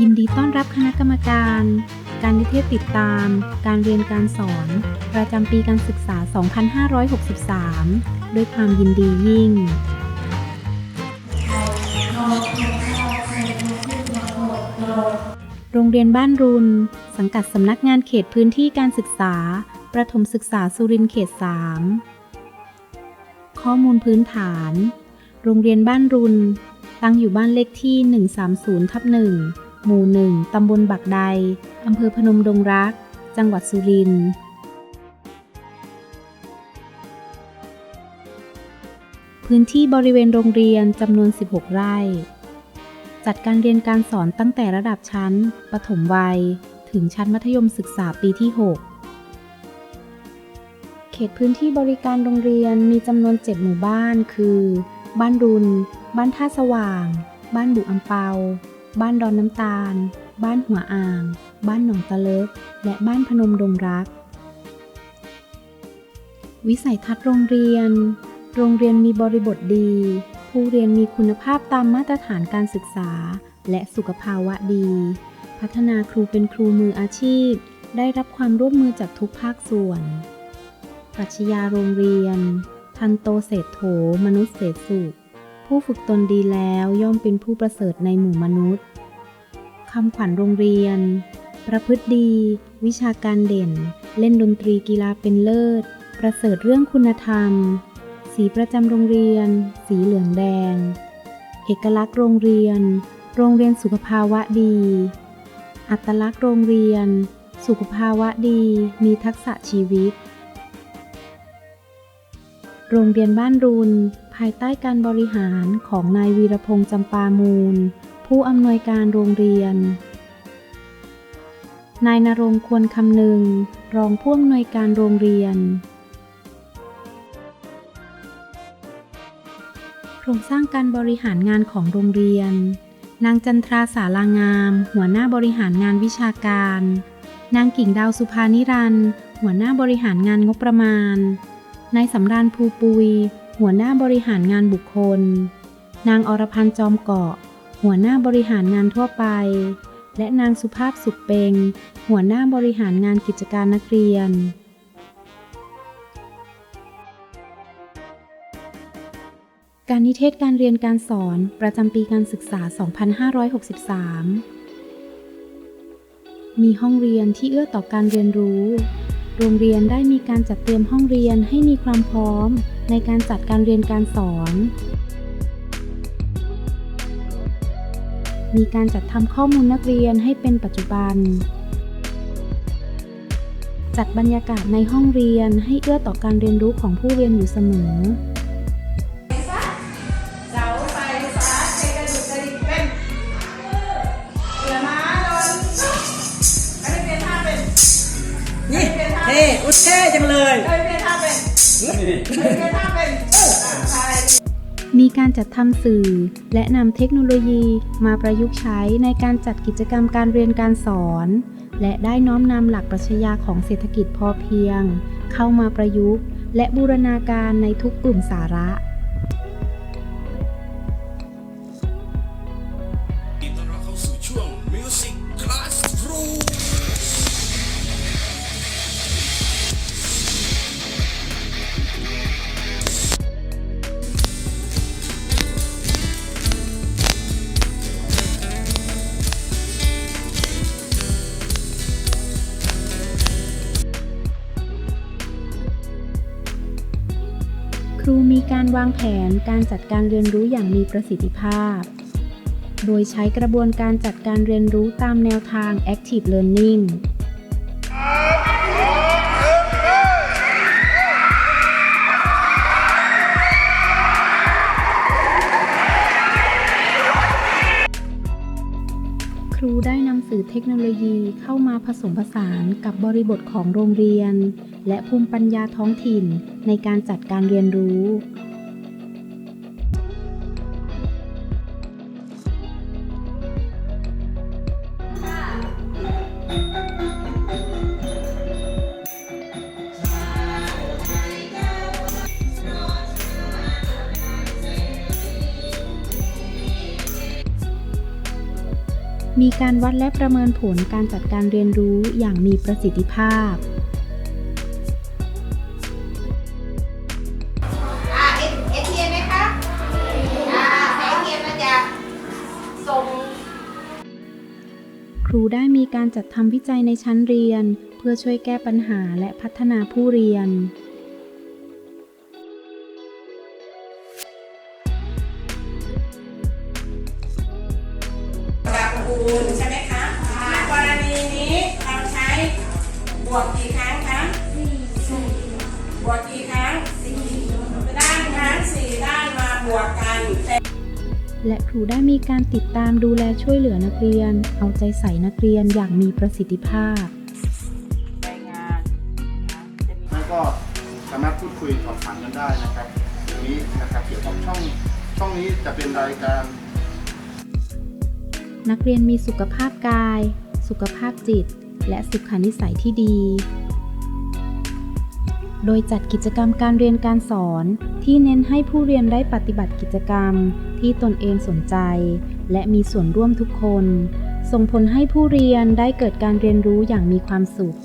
ยินดีต้อนรับคณะกรรมการ การนิเทศติดตาม การเรียนการสอน ประจำปีการศึกษา 2563 ด้วยความยินดียิ่ง โรงเรียนบ้านรุน สังกัดสำนักงานเขตพื้นที่การศึกษา ประถมศึกษาสุรินทร์เขต 3 ข้อมูลพื้นฐาน โรงเรียนบ้านรุน ตั้งอยู่บ้านเลขที่ 130ทับ1 หมู่1ตำบลบักใด อำเภอพนมดงรัก จังหวัดสุรินทร์ พื้นที่บริเวณโรงเรียนจำนวน 16 ไร่ จัดการเรียนการสอนตั้งแต่ระดับชั้น ประถมวัย ถึงชั้นมัธยมศึกษาปีที่ 6 เขตพื้นที่บริการโรงเรียนมีจำนวน 7 หมู่บ้าน คือ บ้านรุน บ้านท่าสว่าง บ้านบุอำเปา บ้านดอนน้ำตาล บ้านหัวอ่าง บ้านหนองตะเลิก และบ้านพนมดงรัก วิสัยทัศน์โรงเรียน โรงเรียนมีบริบทดี ผู้เรียนมีคุณภาพตามมาตรฐานการศึกษา และสุขภาวะดี พัฒนาครูเป็นครูมืออาชีพ ได้รับความร่วมมือจากทุกภาคส่วน ปรัชญาโรงเรียน ทันโตเศรษโถมนุษย์เศรษสุข ผู้ฝึกตนดีแล้วย่อมเป็นผู้ประเสริฐในหมู่มนุษย์คำขวัญโรงเรียน ประพฤติดี วิชาการเด่น เล่นดนตรีกีฬาเป็นเลิศ ประเสริฐเรื่องคุณธรรม สีประจำโรงเรียน สีเหลืองแดง เอกลักษณ์โรงเรียน โรงเรียนสุขภาวะดี อัตลักษณ์โรงเรียน สุขภาวะดี มีทักษะชีวิต โรงเรียนบ้านรุน ภายใต้การบริหารของนายวีรพงษ์จำปามูล ผู้อำนวยการโรงเรียน นายนรงค์ควรคำนึง รองผู้อำนวยการโรงเรียน โครงสร้างการบริหารงานของโรงเรียน นางจันทราสารางาม หัวหน้าบริหารงานวิชาการ นางกิ่งดาวสุภานิรันหัวหน้าบริหารงานงบประมาณ นายสำราญภูปุย หัวหน้าบริหารงานบุคคล นางอรพันธ์จอมเกาะ หัวหน้าบริหารงานทั่วไป และนางสุภาพสุขเปงหัวหน้าบริหารงานกิจการนักเรียนการนิเทศการเรียนการสอนประจำปีการศึกษา 2563 มีห้องเรียนที่เอื้อต่อการเรียนรู้ โรงเรียนได้มีการจัดเตรียมห้องเรียนให้มีความพร้อม ในการจัดการเรียนการสอน มีการจัดทำข้อมูลนักเรียนให้เป็นปัจจุบัน จัดบรรยากาศในห้องเรียนให้เอื้อต่อการเรียนรู้ของผู้เรียนอยู่เสมอเสาไฟฟ้าใช้กระดูกกระดิกเป็นเสือม้าโดนไม่ได้เปลี่ยนท่าเป็นนี่เท่อุดเท่จังเลยไม่ได้เปลี่ยนท่าเป็นไม่ได้เปลี่ยนท่าเป็นอะใช่ มีการจัดทำสื่อ และนำเทคโนโลยีมาประยุกต์ใช้ในการจัดกิจกรรมการเรียนการสอน และได้น้อมนำหลักปรัชญาของเศรษฐกิจพอเพียง เข้ามาประยุกต์ และบูรณาการในทุกกลุ่มสาระ การวางแผนการจัดการเรียนรู้อย่างมีประสิทธิภาพ โดยใช้กระบวนการจัดการเรียนรู้ตามแนวทาง Active Learning ครูได้นำสื่อเทคโนโลยีเข้ามาผสมผสานกับบริบทของโรงเรียน และภูมิปัญญาท้องถิ่นในการจัดการเรียนรู้ มีการวัดและประเมินผลการจัดการเรียนรู้อย่างมีประสิทธิภาพ อ่าเอเอทีเอ็มไหมคะอ่าเอทีเอ็มมันจะส่งครูได้มีการจัดทำวิจัยในชั้นเรียน เพื่อช่วยแก้ปัญหาและพัฒนาผู้เรียน คูณใช่ไหมคะในกรณีนี้เราใช้บวกกี่ครั้งคะบวกกี่ครั้งด้านครั้งสี่ด้านมาบวกกันแต่และครูได้มีการติดตามดูแลช่วยเหลือนักเรียน เอาใจใส่นักเรียนอย่างมีประสิทธิภาพรายงานนะจะมีแล้วก็สามารถพูดคุยสอบถามกันได้นะครับอย่างนี้นะครับเกี่ยวกับช่องช่องนี้จะเป็นรายการ นักเรียนมีสุขภาพกาย สุขภาพจิต และสุขนิสัยที่ดี โดยจัดกิจกรรมการเรียนการสอนที่เน้นให้ผู้เรียนได้ปฏิบัติกิจกรรมที่ตนเองสนใจ และมีส่วนร่วมทุกคน ส่งผลให้ผู้เรียนได้เกิดการเรียนรู้อย่างมีความสุข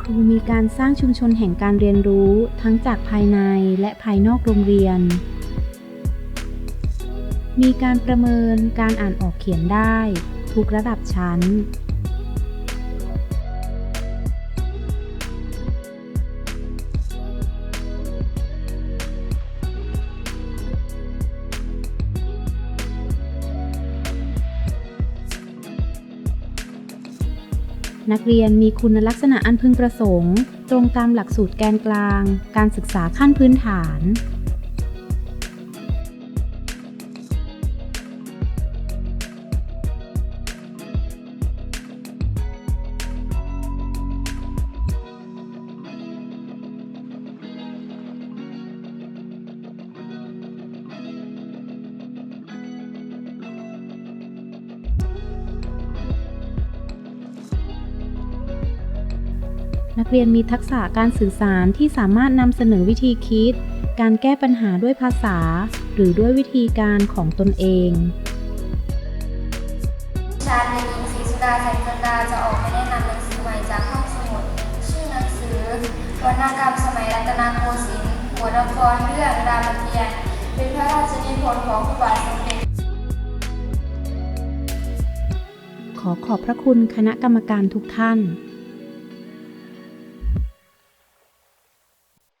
ครูมีการสร้างชุมชนแห่งการเรียนรู้ทั้งจากภายในและภายนอกโรงเรียน มีการประเมินการอ่านออกเขียนได้ ทุกระดับชั้น นักเรียนมีคุณลักษณะอันพึงประสงค์ ตรงตามหลักสูตรแกนกลาง การศึกษาขั้นพื้นฐาน นักเรียนมีทักษะการสื่อสารที่สามารถนำเสนอวิธีคิด การแก้ปัญหาด้วยภาษา หรือด้วยวิธีการของตนเองชาญในยิงศรีสุดาแสงจันดาจะออกมาแนะนำหนังสือใหม่จากห้องสมุด ชื่อหนังสือวรรณกรรมสมัยรัตนโกสินทร์บทละครเรื่องรามเกียรติ์เป็นพระราชนิพนธ์ของพระบาทสมเด็จขอขอบพระคุณคณะกรรมการทุกท่าน